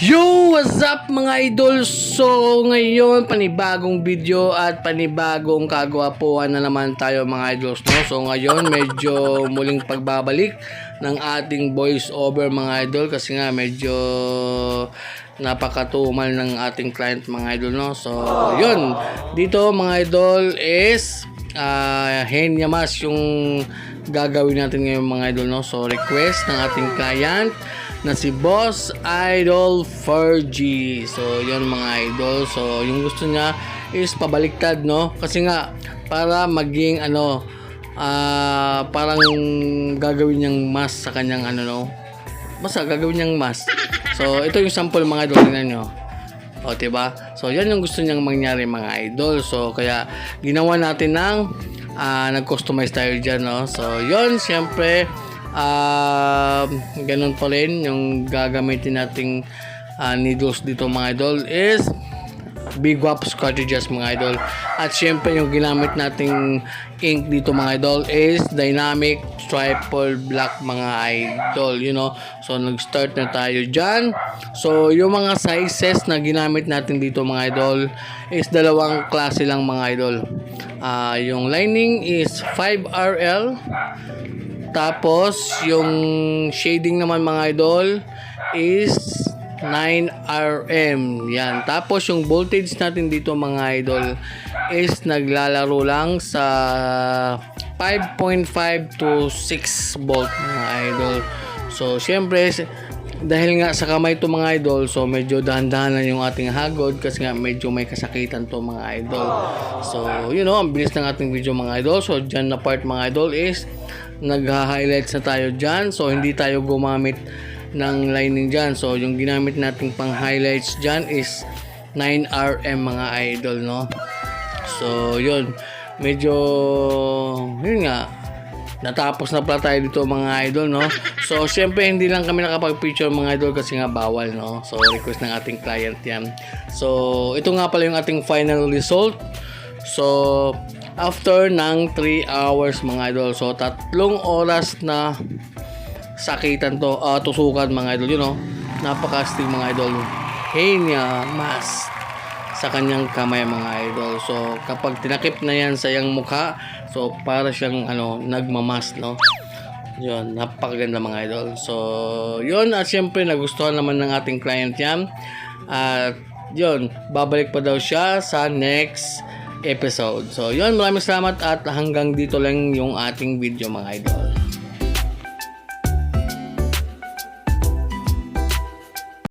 Yo! What's up mga idol? So ngayon panibagong video at panibagong kagwapuan na naman tayo mga idols no? So ngayon medyo muling pagbabalik ng ating voice over mga idol kasi nga medyo napakatumal ng ating client mga idol no? So yun dito mga idol is uh, Henyamas yung gagawin natin ngayon mga idol no? So request ng ating client na si Boss Idol 4G. So, yun mga idol. So, yung gusto niya is pabaliktad, no? Kasi nga, para maging ano, ah parang gagawin niyang mask sa kanyang ano, no? Basta gagawin niyang mask. So, ito yung sample mga idol. Tingnan nyo. O, diba? So, yan yung gusto niyang mangyari mga idol. So, kaya ginawa natin ng ah, nag-customize tayo dyan, no? So, yun, siyempre, ah ganun pa rin yung gagamitin nating ah, needles dito mga idol is Big Wap cartridges mga idol. At syempre yung ginamit nating ink dito mga idol is Dynamic Triple Black mga idol. You know, so nag-start na tayo dyan. So yung mga sizes na ginamit natin dito mga idol is dalawang klase lang mga idol. Ah, yung lining is 5RL tapos, yung shading naman mga idol is 9RM. Yan. Tapos, yung voltage natin dito mga idol is naglalaro lang sa 5.5 to 6 volt mga idol. So, syempre, dahil nga sa kamay to mga idol, so medyo dahan-dahan lang yung ating hagod kasi nga medyo may kasakitan to mga idol. So, you know, ang bilis ng ating video mga idol. So, dyan na part mga idol is nagha-highlights na tayo dyan. So, hindi tayo gumamit ng lining dyan. So, yung ginamit nating pang highlights dyan is 9RM mga idol, no? So, yun. Medyo, yun nga, natapos na pala tayo dito mga idol, no? So, syempre, hindi lang kami nakapag-picture mga idol kasi nga bawal, no? So, request ng ating client yan. So, ito nga pala yung ating final result. So, after ng 3 hours mga idol. So, tatlong oras na sakitan to, ah, tusukan mga idol, you know. Napakastig mga idol. Henya mas sa kanyang kamay mga idol. So, kapag tinakip na yan sa iyang mukha, so para siyang ano, nagmamas, no? Yun, napakaganda mga idol. So, yun, at syempre, nagustuhan naman ng ating client yan. At, yun, babalik pa daw siya sa next episode. So, yun, maraming salamat at hanggang dito lang yung ating video mga idol.